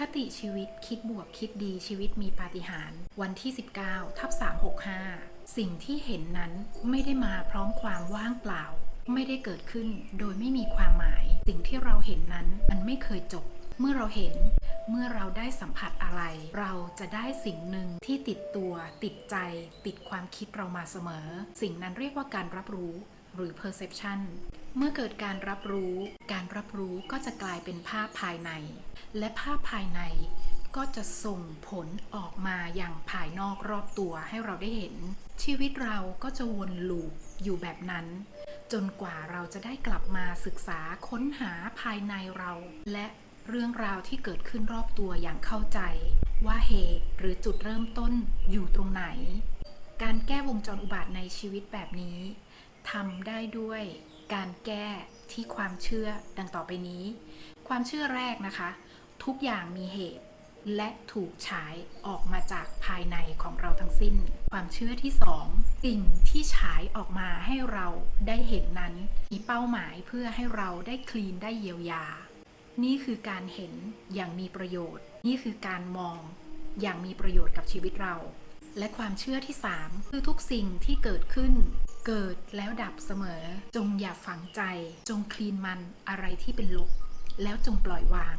คติชีวิตคิดบวกคิดดีชีวิตมีปาฏิหาริย์วันที่ 19ทับ365 สิ่งที่เห็นนั้นไม่ได้มาพร้อมความว่างเปล่า ไม่ได้เกิดขึ้นโดยไม่มีความหมาย สิ่งที่เราเห็นนั้นมันไม่เคยจบ เมื่อเราเห็น เมื่อเราได้สัมผัสอะไร เราจะได้สิ่งหนึ่งที่ติดตัว ติดใจ ติดความคิดเรามาเสมอ สิ่งนั้นเรียกว่าการรับรู้หรือ perception เมื่อเกิดการรับรู้ การรับรู้ก็จะกลายเป็นภาพภายใน และภาพภายในก็จะส่งผลออกมาอย่างภายนอกรอบตัวให้เราได้เห็น ชีวิตเราก็จะวนลูปอยู่แบบนั้น จนกว่าเราจะได้กลับมาศึกษาค้นหาภายในเรา และเรื่องราวที่เกิดขึ้นรอบตัวอย่างเข้าใจ ว่าเหตุหรือจุดเริ่มต้นอยู่ตรงไหน การแก้วงจรอุบาทในชีวิตแบบนี้ทำได้ด้วย การแก้ที่ความเชื่อดังต่อไปนี้ ความเชื่อแรกนะคะ ทุกอย่างมีเหตุและถูกฉายออกมาจากภายในของเราทั้งสิ้น ความเชื่อที่สองสิ่งที่ฉายออกมาให้เราได้เห็นนั้น มีเป้าหมายเพื่อให้เราได้คลีนได้เยียวยา นี่คือการเห็นอย่างมีประโยชน์ นี่คือการมองอย่างมีประโยชน์กับชีวิตเรา และความเชื่อที่ 3 คือทุกสิ่งที่เกิดขึ้น เกิดแล้วดับเสมอ จงอย่าฝังใจ จงคลีนมันอะไรที่เป็นลบ แล้วจงปล่อยวาง